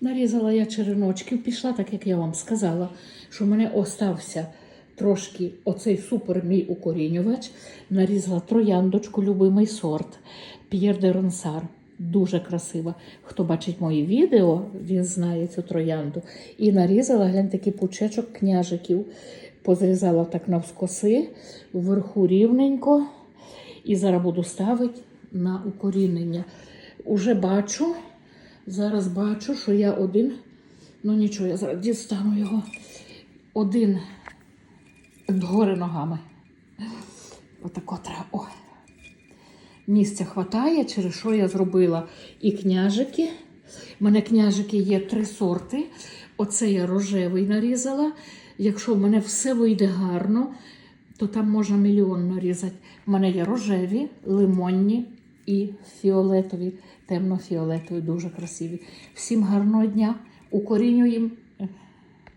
Нарізала я череночків, пішла, так як я вам сказала, що в мене остався трошки оцей супер мій укорінювач. Нарізала трояндочку, любимий сорт П'єр де Ронсар. Дуже красива. Хто бачить мої відео, він знає цю троянду. І нарізала глянь такий пучечок княжиків. Позрізала так навскоси, вверху рівненько. І зараз буду ставити на укорінення. Уже бачу, зараз бачу, що я один, ну нічого, я зараз дістану його один дгори ногами. Отако треба. О. Місця хватає, через що я зробила і княжики. У мене княжики є три сорти. Оце я рожевий нарізала. Якщо в мене все вийде гарно, то там можна мільйон нарізати. У мене є рожеві, лимонні і фіолетові, темно-фіолетові, дуже красиві. Всім гарного дня. Укорінюємо